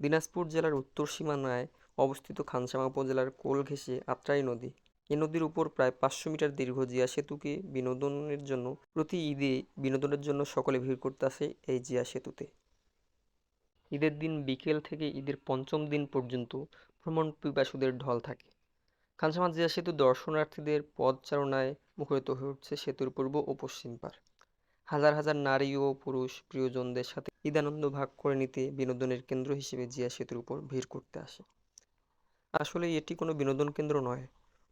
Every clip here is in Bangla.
দিনাজপুর জেলার উত্তর সীমানায় অবস্থিত খানসামা উপজেলার কোল ঘেঁষে আত্রাই নদী। এ নদীর উপর প্রায় পাঁচশো মিটার দীর্ঘ জিয়া সেতুকে বিনোদনের জন্য, প্রতি ঈদে বিনোদনের জন্য সকলে ভিড় করতে আসে এই জিয়া সেতুতে। ঈদের দিন বিকেল থেকে ঈদের পঞ্চম দিন পর্যন্ত ভ্রমণ পিপাসুদের ঢল থাকে। খানসামা জিয়া সেতু দর্শনার্থীদের পদচারণায় মুখরিত হয়ে উঠছে সেতুর পূর্ব ও পশ্চিম পার হাজার হাজার নারী ও পুরুষ প্রিয়জনদের সাথে ঈদানন্দ ভাগ করে নিতে বিনোদনের কেন্দ্র হিসেবে জিয়া সেতুর উপর ভিড় করতে আসে। আসলে এটি কোনো বিনোদন কেন্দ্র নয়,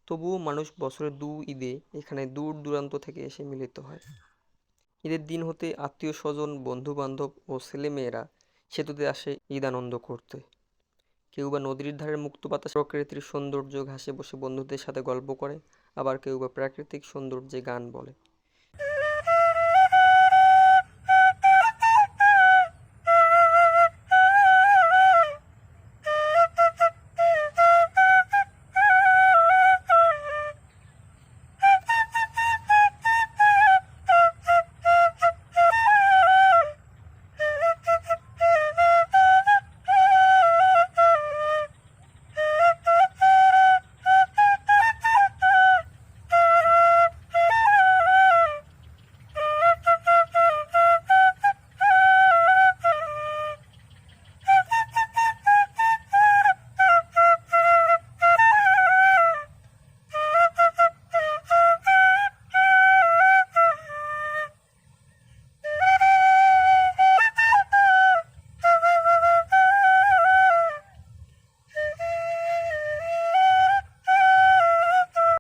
তবুও মানুষ বছরের দু ঈদে এখানে দূর দূরান্ত থেকে এসে মিলিত হয়। ঈদের দিন হতে আত্মীয় স্বজন বন্ধু বান্ধব ও ছেলেমেয়েরা সেতুতে আসে ঈদ আনন্দ করতে। কেউ বা নদীর ধারের মুক্ত বাতাস প্রকৃতির সৌন্দর্য ঘাসে বসে বন্ধুদের সাথে গল্প করে, আবার কেউ বা প্রাকৃতিক সৌন্দর্যে গান বলে।